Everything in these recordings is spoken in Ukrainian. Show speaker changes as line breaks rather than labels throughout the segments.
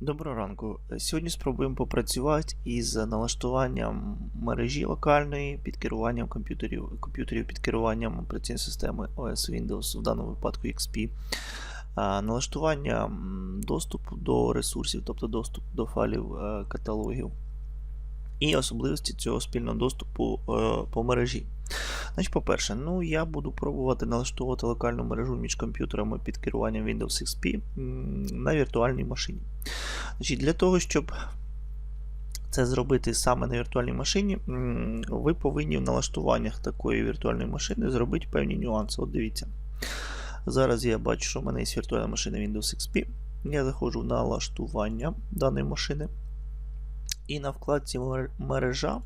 Доброго ранку. Сьогодні спробуємо попрацювати із налаштуванням мережі локальної під керуванням комп'ютерів, комп'ютерів під керуванням операційної системи OS Windows, в даному випадку XP. Налаштування доступу до ресурсів, тобто доступ до файлів е, каталогів. І особливості цього спільного доступу е, по мережі. Значить, по-перше, ну я буду пробувати налаштовувати локальну мережу між комп'ютерами під керуванням Windows XP на віртуальній машині. Значить, Для того, щоб це зробити саме на віртуальній машині, ви повинні в налаштуваннях такої віртуальної машини зробити певні нюанси. От дивіться. Зараз я бачу, що в мене є віртуальна машина Windows XP. Я заходжу в налаштування даної машини. І на вкладці мережа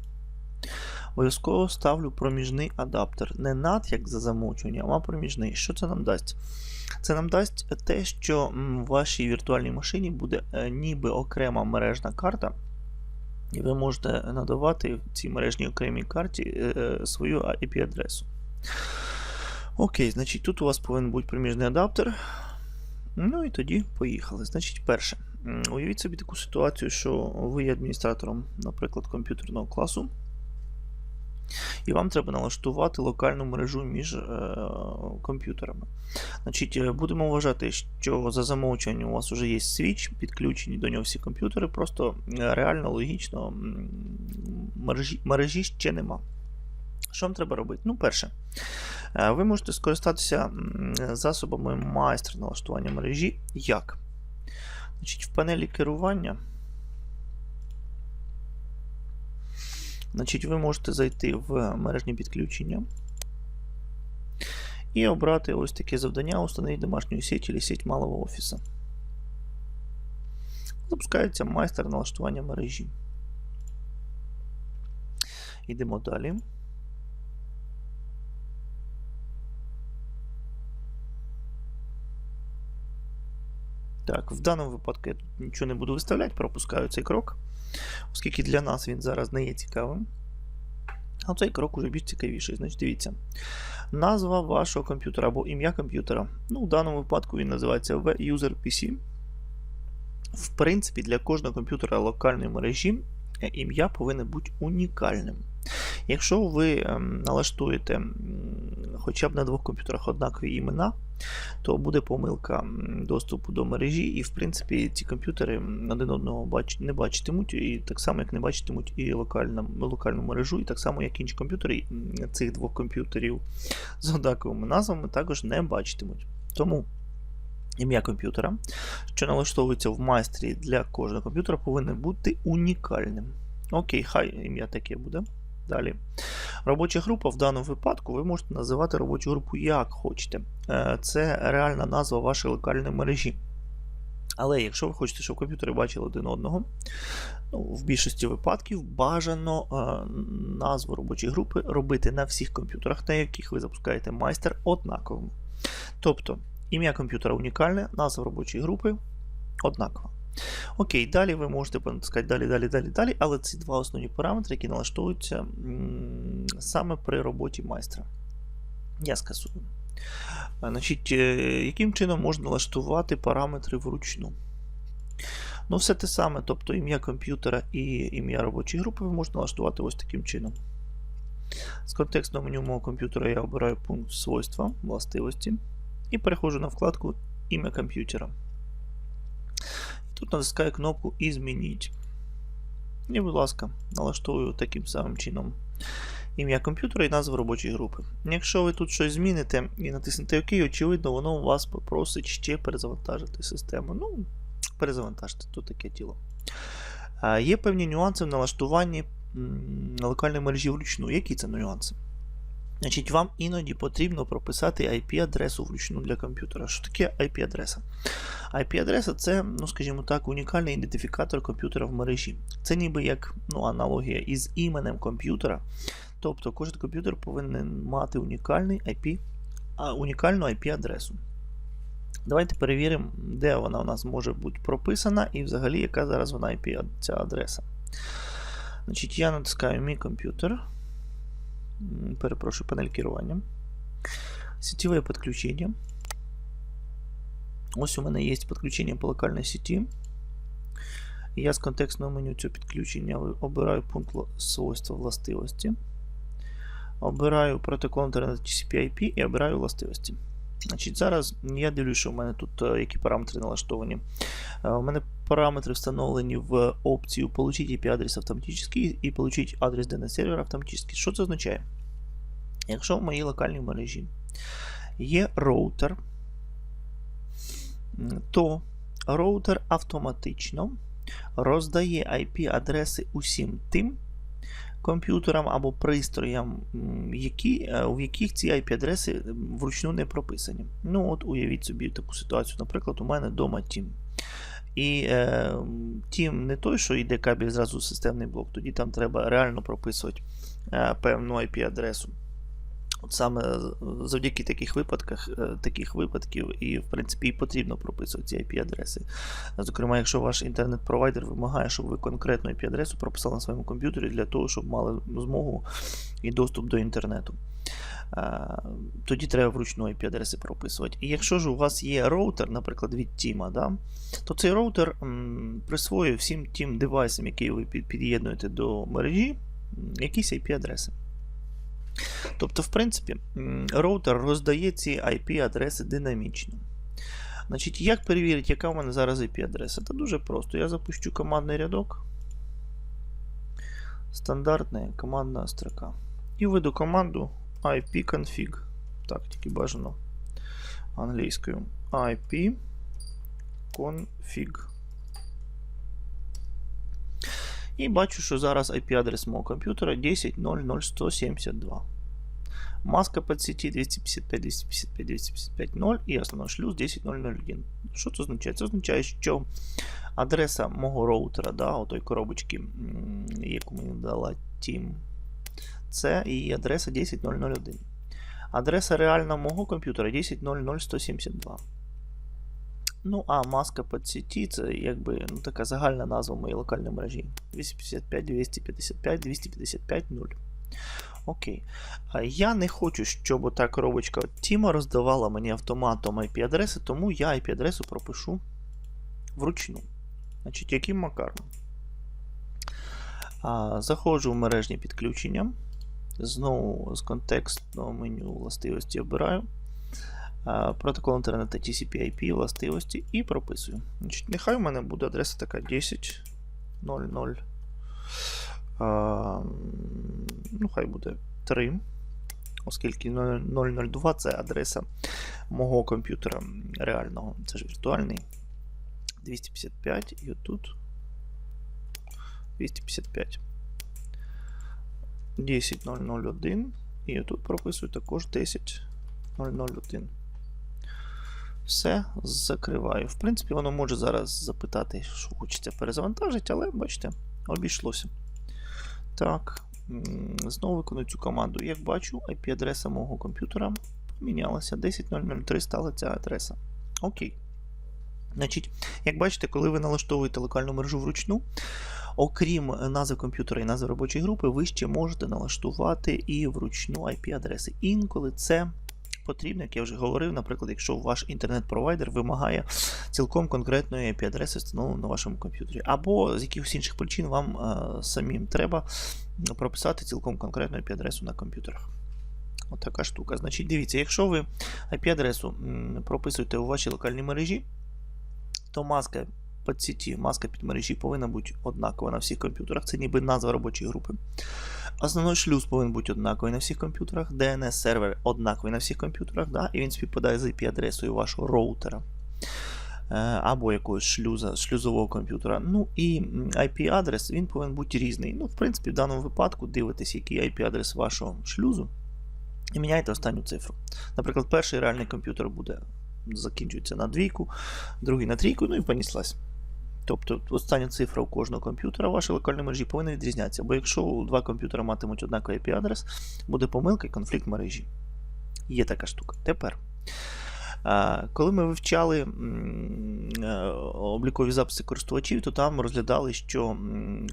обов'язково ставлю проміжний адаптер. Не NAT, як за замовчуванням, а проміжний. Що це нам дасть? Це нам дасть те, що в вашій віртуальній машині буде е, ніби окрема мережна карта, і ви можете надавати цій мережній окремій карті е, е, свою IP-адресу. Окей, значить тут у вас повинен бути проміжний адаптер. Ну і тоді поїхали. Значить, перше. Уявіть собі таку ситуацію, що ви є адміністратором, наприклад, комп'ютерного класу. І вам треба налаштувати локальну мережу між е, комп'ютерами. Значить, е, будемо вважати, що за замовчуванням у вас вже є свіч, підключені до нього всі комп'ютери, просто е, реально логічно мережі, мережі ще нема. Що вам треба робити? Ну, перше, е, ви можете скористатися засобами майстра налаштування мережі. Як? Значить, в панелі керування. Значить, ви можете зайти в мережні підключення і обрати ось таке завдання установити домашню сеть або сеть малого офісу. Запускається майстер налаштування мережі. Йдемо далі. Так, в даному випадку я тут нічого не буду виставляти, пропускаю цей крок, оскільки для нас він зараз не є цікавим. А цей крок уже більш цікавіший. Значить, дивіться. Назва вашого комп'ютера або ім'я комп'ютера. Ну, в даному випадку він називається V-User В принципі, для кожного комп'ютера локальної мережі е, ім'я повинно бути унікальним. Якщо ви ем, налаштуєте хоча б на двох комп'ютерах однакові імена, то буде помилка доступу до мережі, і в принципі ці комп'ютери один одного не бачитимуть, і так само, як не бачитимуть і локальну, локальну мережу, і так само, як інші комп'ютери цих двох комп'ютерів з однаковими назвами також не бачитимуть. Тому ім'я комп'ютера, що налаштовується в майстрі для кожного комп'ютера, повинно бути унікальним. Окей, хай ім'я таке буде. Далі. Робоча група в даному випадку ви можете називати робочу групу як хочете. Е, Це реальна назва вашої локальної мережі. Але якщо ви хочете, щоб комп'ютери бачили один одного, ну, в більшості випадків бажано е, назву робочої групи робити на всіх комп'ютерах, на яких ви запускаєте майстер однаковим. Тобто, ім'я комп'ютера унікальне, назва робочої групи однакова. Окей, далі ви можете натискати далі, далі, далі, далі, але ці два основні параметри, які налаштовуються саме при роботі майстра. Я скасую. Значить, яким чином можна налаштувати параметри вручну? Ну, все те саме, тобто ім'я комп'ютера і ім'я робочої групи ви можете налаштувати ось таким чином. З контекстного меню мого комп'ютера я обираю пункт свойства, властивості і переходжу на вкладку ім'я комп'ютера. Тут натискаю кнопку «Ізмініть». І, будь ласка, налаштовую таким самим чином ім'я комп'ютера і назву робочої групи. Якщо ви тут щось зміните і натиснете ОК, очевидно, воно вас попросить ще перезавантажити систему. Ну, перезавантажте, тут таке діло. Є певні нюанси в налаштуванні м, локальної мережі вручну. Які це нюанси? Значить, вам іноді потрібно прописати IP-адресу вручну для комп'ютера. Що таке IP-адреса? IP-адреса це, ну скажімо так, унікальний ідентифікатор комп'ютера в мережі. Це ніби як ну, аналогія із іменем комп'ютера. Тобто кожен комп'ютер повинен мати унікальний IP, унікальну IP-адресу. Давайте перевіримо, де вона у нас може бути прописана і взагалі яка зараз вона IP ця адреса. Значить, Я натискаю мій комп'ютер. Перепрошую, панель керування. Сетевое підключення. Ось у мене є підключення по локальній сеті. Я з контекстного меню цього підключення обираю пункт свойства властивості. Обираю протокол інтернету TCP IP і обираю властивості. Значить, зараз я дивлюся, що в мене тут е, які параметри налаштовані. Е, У мене параметри встановлені в опцію Получить IP-адрес автоматически і Получить адрес DNS сервера автоматически. Що це означає? Якщо в моїй локальній мережі є роутер, то роутер автоматично роздає IP-адреси усім тим комп'ютерам або пристроям, які, е, в яких ці IP-адреси вручну не прописані. Ну, от уявіть собі таку ситуацію. Наприклад, у мене вдома Team. І е, тім не той, що йде кабель зразу в системний блок, тоді там треба реально прописувати е, певну IP-адресу. От саме завдяки таких випадках, е, таких випадків, і в принципі і потрібно прописувати ці IP-адреси. Зокрема, якщо ваш інтернет-провайдер вимагає, щоб ви конкретну IP-адресу прописали на своєму комп'ютері для того, щоб мали змогу і доступ до інтернету. Е, Тоді треба вручну IP-адреси прописувати. І якщо ж у вас є роутер, наприклад, від Тіма, да, то цей роутер присвоює всім тим девайсам, які ви під'єднуєте до мережі, якісь IP-адреси. Тобто, в принципі, м, роутер роздає ці IP-адреси динамічно. Значить, як перевірити, яка в мене зараз IP-адреса? Це дуже просто. Я запущу командний рядок. Стандартна командна строка. І введу команду ipconfig. Так, тільки бажано англійською. ipconfig. І бачу, що зараз IP-адрес мого комп'ютера 10.00172. Маска под сеті 255 255 255 0 і основний шлюз 10.001. Що це означає? Це означає, що адреса мого роутера, да, отої коробочки, яку мені дала Team, це і адреса 10.001. Адреса реальна мого комп'ютера 10.00172. Ну, а маска під сеті це якби ну, така загальна назва моєї локальної мережі. 255, 255, 255, 0. Окей. Я не хочу, щоб та коробочка Тіма роздавала мені автоматом IP-адреси, тому я IP-адресу пропишу вручну. Значить, яким макаром? Заходжу в мережні підключення. Знову з контекстного меню властивості обираю. Протокол інтернету TCP-IP властивості і прописую. Значить, Нехай у мене буде адреса така 10.00. Ну, хай буде 3. Оскільки 002 це адреса мого комп'ютера реального. Це ж віртуальний. 255 і отут 255. 10.001. І отут прописую також 10.001. Все, закриваю. В принципі, воно може зараз запитати, що хочеться перезавантажити, але бачите, обійшлося. Так, знову виконую цю команду. Як бачу, IP-адреса мого комп'ютера помінялася. 10.003 стала ця адреса. Окей. Значить, як бачите, коли ви налаштовуєте локальну мережу вручну, окрім назви комп'ютера і назви робочої групи, ви ще можете налаштувати і вручну IP-адреси. Інколи це потрібно, як я вже говорив, наприклад, якщо ваш інтернет-провайдер вимагає цілком конкретної IP-адреси, встановленої на вашому комп'ютері. Або з якихось інших причин вам е, самим треба прописати цілком конкретну IP-адресу на комп'ютерах. От така штука. Значить, дивіться, якщо ви IP-адресу прописуєте у вашій локальній мережі, то маска під сіті, маска під мережі повинна бути однакова на всіх комп'ютерах. Це ніби назва робочої групи. Основний шлюз повинен бути однаковий на всіх комп'ютерах. DNS сервер однаковий на всіх комп'ютерах, да? і він співпадає з IP-адресою вашого роутера. Е, Або якогось шлюза, шлюзового комп'ютера. Ну і IP-адрес він повинен бути різний. Ну, в принципі, в даному випадку дивитесь, який IP-адрес вашого шлюзу, і міняєте останню цифру. Наприклад, перший реальний комп'ютер буде закінчується на двійку, другий на трійку, ну і поніслась. Тобто остання цифра у кожного комп'ютера вашої локальної мережі повинна відрізнятися. Бо якщо два комп'ютери матимуть однаковий IP-адрес, буде помилка і конфлікт мережі. Є така штука. Тепер. Коли ми вивчали е, облікові записи користувачів, то там розглядали, що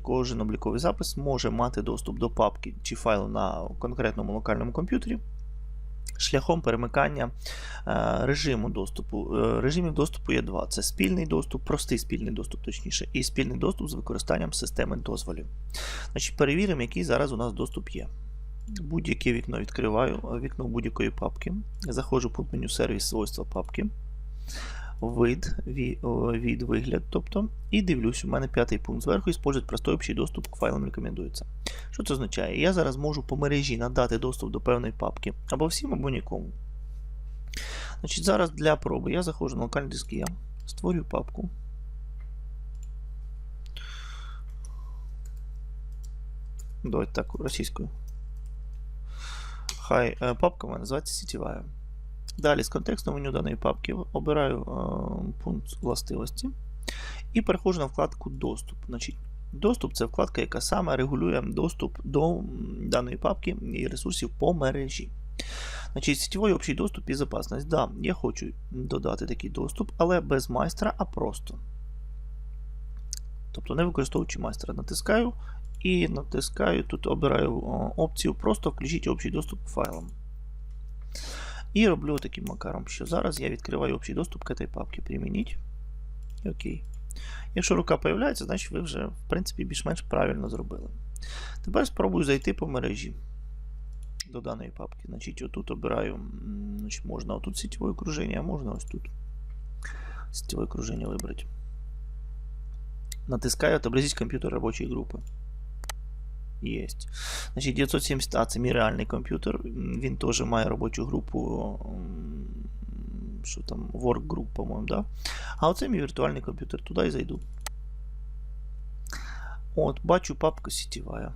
кожен обліковий запис може мати доступ до папки чи файлу на конкретному локальному комп'ютері. Шляхом перемикання е, режиму доступу. Е, Режимів доступу є два: це спільний доступ, простий спільний доступ, точніше, і спільний доступ з використанням системи дозволів. Значить, перевіримо, який зараз у нас доступ є. Будь-яке вікно відкриваю, вікно будь-якої папки. Заходжу по меню сервіс свойства папки. Вид, ві- від вигляд, тобто, і дивлюсь, у мене п'ятий пункт зверху, использовать простой общий доступ к файлам рекомендується. Що це означає? Я зараз можу по мережі надати доступ до певної папки або всім, або нікому. Значить, зараз для проби я заходжу на локальний диск я, створюю папку. Давайте так, російською. Хай е, папка мене називається сітєва. Далі з контекстного меню даної папки обираю е, пункт властивості і переходжу на вкладку Доступ. Значить, Доступ це вкладка, яка саме регулює доступ до даної папки і ресурсів по мережі. Значить, сетєвий общий доступ і безпечність. Да, я хочу додати такий доступ, але без майстра, а просто. Тобто не використовуючи майстра. Натискаю і натискаю, тут обираю опцію просто включіть общий доступ к файлам. І роблю таким макаром, що зараз я відкриваю общий доступ к этой папці. Примініть. І окей. Якщо рука появляється, значить ви вже, в принципі, більш-менш правильно зробили. Тепер спробую зайти по мережі до даної папки. Значить, отут обираю, значить, можна отут сетевое окруження, а можна ось тут. Сетевое окруження вибрати. Натискаю отобразить комп'ютер робочої групи. Єсть. Значить, 970А це мій реальний комп'ютер. Він теж має робочу групу. Що там, work group, по-моєму, да? А оце мій віртуальний комп'ютер. Туди і зайду. От, бачу папка сетєва.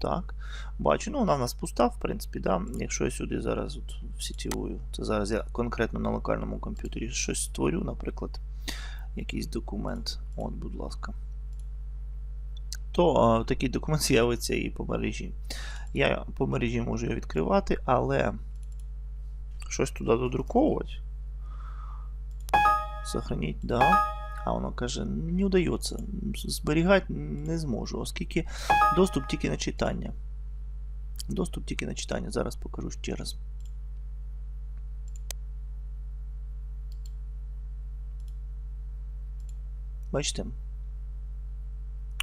Так. Бачу, ну вона в нас пуста, в принципі, да. Якщо я сюди зараз от, в сетєвую, це зараз я конкретно на локальному комп'ютері щось створю, наприклад, якийсь документ. От, будь ласка. То такий документ з'явиться і по мережі. Я по мережі можу його відкривати, але щось туди додруковувати. Сохраніть, да. А воно каже, не удається. Зберігати не зможу, оскільки доступ тільки на читання. Доступ тільки на читання. Зараз покажу ще раз. Бачите?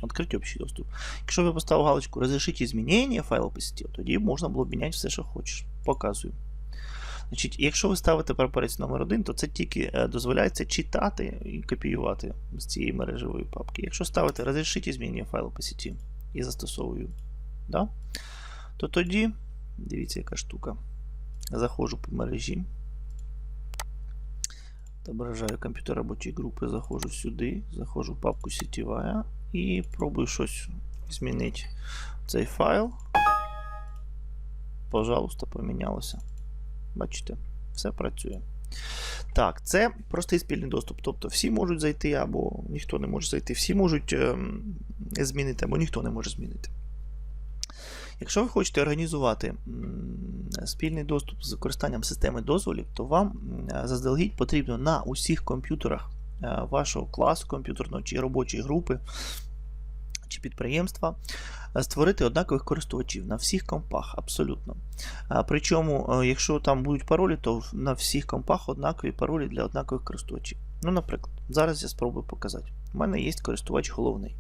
Открити общий доступ. Якщо ви поставив галочку Разрешить змінення файлу по сеті, тоді можна було міняти все, що хочеш. Показую. Значить, якщо ви ставите прапорець номер 1 то це тільки е, дозволяється читати і копіювати з цієї мережевої папки. Якщо ставите Разрешить змінення файлу по сеті і застосовую, да, то тоді, дивіться, яка штука. Заходжу по мережі. Отображаю комп'ютер робочої групи, заходжу сюди, заходжу в папку сетєва і пробую щось змінити цей файл. Пожалуйста, помінялося. Бачите, все працює. Так, це простий спільний доступ. Тобто всі можуть зайти, або ніхто не може зайти. Всі можуть ем, змінити, або ніхто не може змінити. Якщо ви хочете організувати спільний доступ з використанням системи дозволів, то вам заздалегідь потрібно на усіх комп'ютерах вашого класу комп'ютерного чи робочої групи чи підприємства е, створити однакових користувачів на всіх компах, абсолютно. Причому, е, якщо там будуть паролі, то на всіх компах однакові паролі для однакових користувачів. Ну, наприклад, зараз я спробую показати. У мене є користувач головний.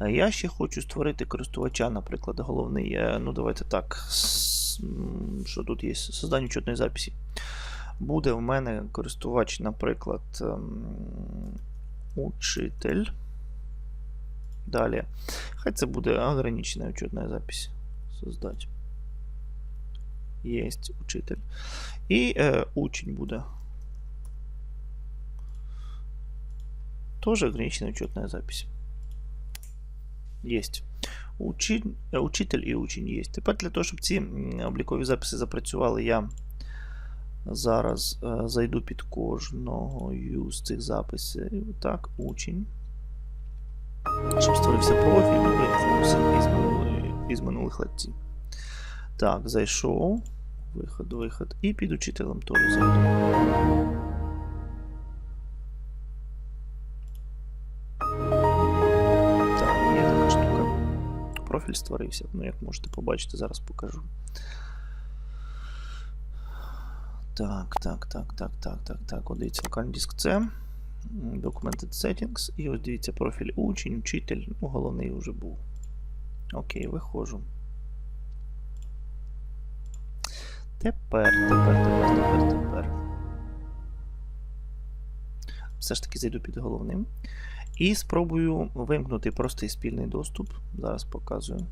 Е, Я ще хочу створити користувача, наприклад, головний. е, Ну, давайте так. Що тут є? Создання учетної записі. Буде в мене користувач, наприклад, ем, учитель. Далі. Хай це буде ограничена учетная запись. Создать. Есть учитель. І е, учень буде. Тоже ограниченная учетная запись. Учи... е, Учитель і учень є. Тепер для того, щоб ці облікові записи запрацювали, я зараз е, зайду під кожного з цих записів. Так, учень. Щоб створився профіль, виходимо із із минулих лекцій. Так, зайшов. Виход, виход. І під учителем теж зайду. Профіль створився. Ну, як можете побачити, зараз покажу. Так, так, так, так, так, так, так. От дивіться, локальний диск це. Documented Settings. І ось дивіться, профіль учень, вчитель. Ну, головний вже був. Окей, виходжу. Тепер, тепер, тепер, тепер, тепер. Все ж таки зайду під головним. І спробую вимкнути простий спільний доступ. Зараз показую.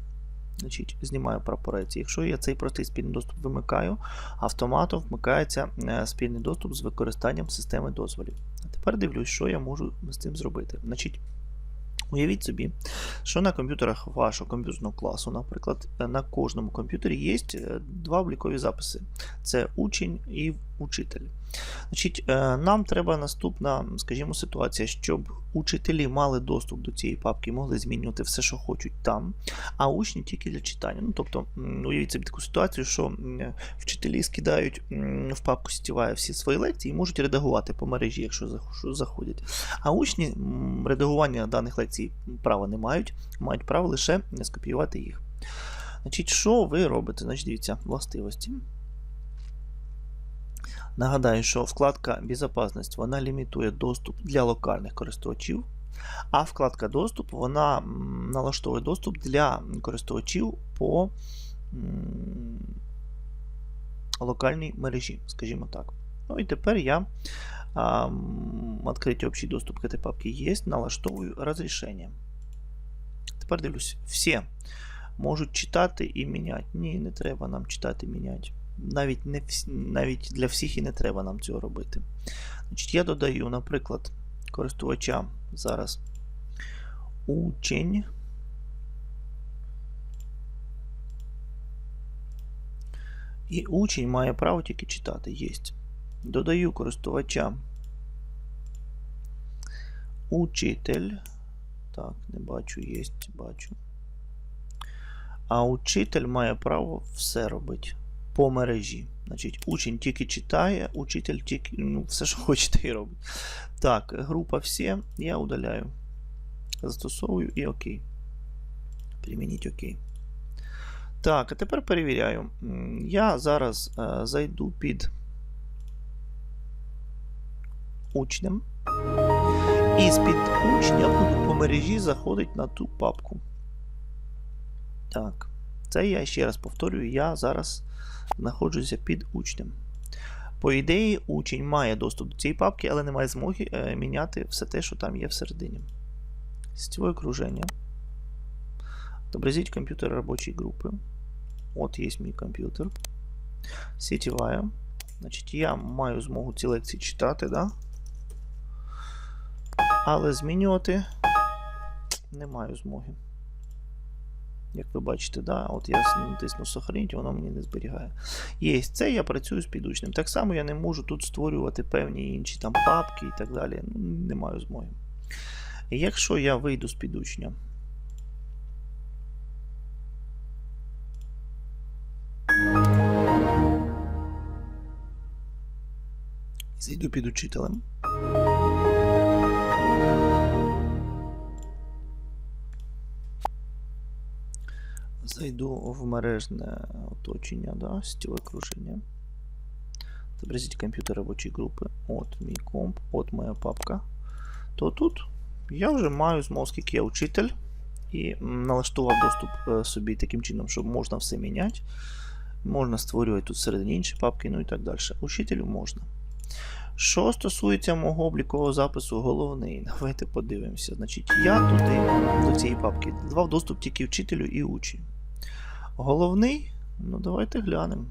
Значить, знімаю прапорець. Якщо я цей простий спільний доступ вимикаю, автоматом вмикається е, спільний доступ з використанням системи дозволів. А тепер дивлюсь, що я можу з цим зробити. Значить, уявіть собі, що на комп'ютерах вашого комп'ютерного класу, наприклад, е, на кожному комп'ютері є е, два облікові записи: це учень і учитель. Значить, е, нам треба наступна, скажімо, ситуація, щоб учителі мали доступ до цієї папки могли змінювати все, що хочуть там, а учні тільки для читання. Ну, тобто, уявіть собі таку ситуацію, що вчителі скидають в папку Сітівая всі свої лекції і можуть редагувати по мережі, якщо заходять. А учні редагування даних лекцій права не мають, мають право лише скопіювати їх. Значить, що ви робите? Значить, дивіться, властивості. Нагадаю, що вкладка Безопасність вона лімітує доступ для локальних користувачів, а вкладка Доступ вона налаштовує доступ для користувачів по локальній мережі, скажімо так. Ну і тепер я а, общий доступ к этой папке есть, налаштовую розрішення. Тепер дивлюсь, всі можуть читати і міняти. Ні, не треба нам читати і міняти. Навіть, не всі, навіть для всіх і не треба нам цього робити. Значить, я додаю, наприклад, користувача зараз учень. І учень має право тільки читати. Єсть. Додаю користувача учитель. Так, не бачу, єсть, бачу. А учитель має право все робити по мережі. Значить, учень тільки читає, учитель тільки ну, все, що хоче, те і робить. Так, група всі, я удаляю. Застосовую і ОК. Примініть ОК. Так, а тепер перевіряю. Я зараз е, зайду під учнем. І з-під учня буду по мережі заходити на ту папку. Так, це я ще раз повторюю, я зараз знаходжуся під учнем. По ідеї, учень має доступ до цієї папки, але не має змоги е, міняти все те, що там є всередині. Сетевое окружение. Отобразить компьютер рабочей группы. От є мій комп'ютер. Сетевая. Значить, я маю змогу ці лекції читати, да? але змінювати не маю змоги. Як ви бачите, да, от я натисну сохраніть, воно мені не зберігає. Є це, я працюю з підучним. Так само я не можу тут створювати певні інші там папки і так далі. Ну, Не маю змоги. Якщо я вийду з підучня, зайду під учителем. Зайду в мережне оточення, да, сетеве окруження. Отобразить комп'ютер робочої групи. От мій комп, от моя папка. То тут я вже маю змогу, оскільки я учитель, і налаштував доступ е, собі таким чином, щоб можна все міняти. Можна створювати тут всередині інші папки, ну і так далі. Учителю можна. Що стосується мого облікового запису головний, давайте подивимося. Значить, я туди, до цієї папки, давав доступ тільки вчителю і учню. Головний, ну давайте глянемо.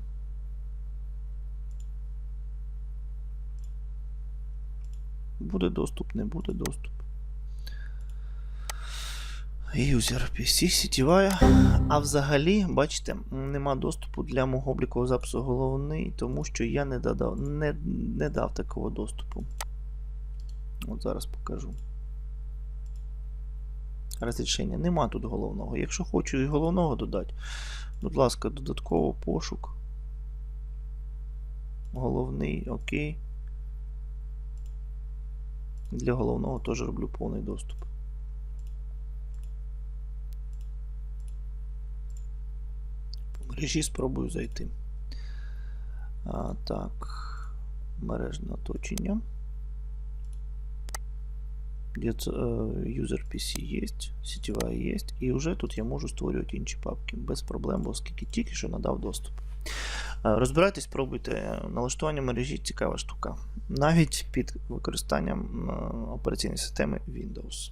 Буде доступ, не буде доступ. Юзер PC сітєвая. А взагалі, бачите, нема доступу для мого облікового запису головний, тому що я не додав, не, не дав такого доступу. От зараз покажу. Розрішення. Нема тут головного. Якщо хочу і головного додати, будь ласка, додатково пошук. Головний, окей. Для головного теж роблю повний доступ. По мережі спробую зайти. А, так. мережне оточення. Где-то user PC є, сетевая є, і вже тут я можу створювати інші папки без проблем, оскільки тільки що надав доступ. Е, Розбирайтесь, пробуйте. Налаштування мережі цікава штука. Навіть під використанням е, операційної системи Windows.